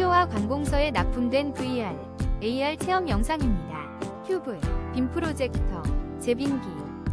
학교와 관공서에 납품된 VR, AR 체험 영상입니다. 큐브, 빔 프로젝터, 제빙기,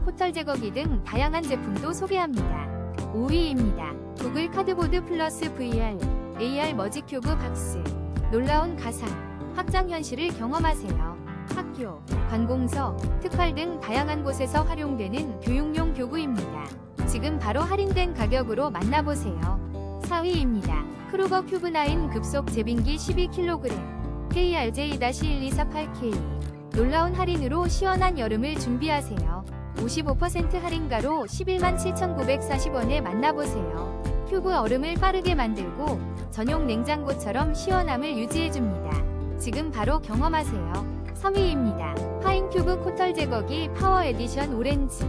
코털 제거기 등 다양한 제품도 소개합니다. 5위입니다. 구글 카드보드 플러스 VR, AR 머지 큐브 박스. 놀라운 가상, 확장 현실을 경험하세요. 학교, 관공서, 특활 등 다양한 곳에서 활용되는 교육용 교구입니다. 지금 바로 할인된 가격으로 만나보세요. 4위입니다. 크루거 큐브9 급속 제빙기 12kg KRJ-1248K 놀라운 할인으로 시원한 여름을 준비하세요. 55% 할인가로 11만 7,940원에 만나보세요. 큐브 얼음을 빠르게 만들고 전용 냉장고처럼 시원함을 유지해줍니다. 지금 바로 경험하세요. 3위입니다. 파인 큐브 코털 제거기 파워 에디션 오렌지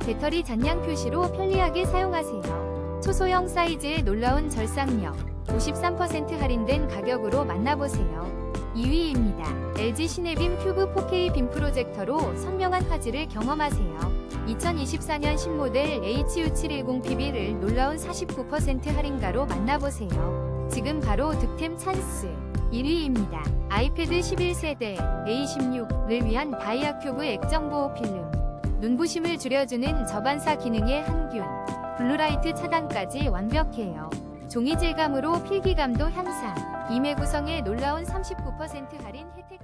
배터리 잔량 표시로 편리하게 사용하세요. 초소형 사이즈의 놀라운 절삭력 53% 할인된 가격으로 만나보세요. 2위입니다. LG 시네빔 큐브 4K 빔 프로젝터로 선명한 화질을 경험하세요. 2024년 신모델 HU710PB를 놀라운 49% 할인가로 만나보세요. 지금 바로 득템 찬스. 1위입니다. 아이패드 11세대 A16을 위한 다이아 큐브 액정 보호 필름. 눈부심을 줄여주는 저반사 기능의 항균. 블루라이트 차단까지 완벽해요. 종이 질감으로 필기감도 향상. 임의 구성에 놀라운 39% 할인 혜택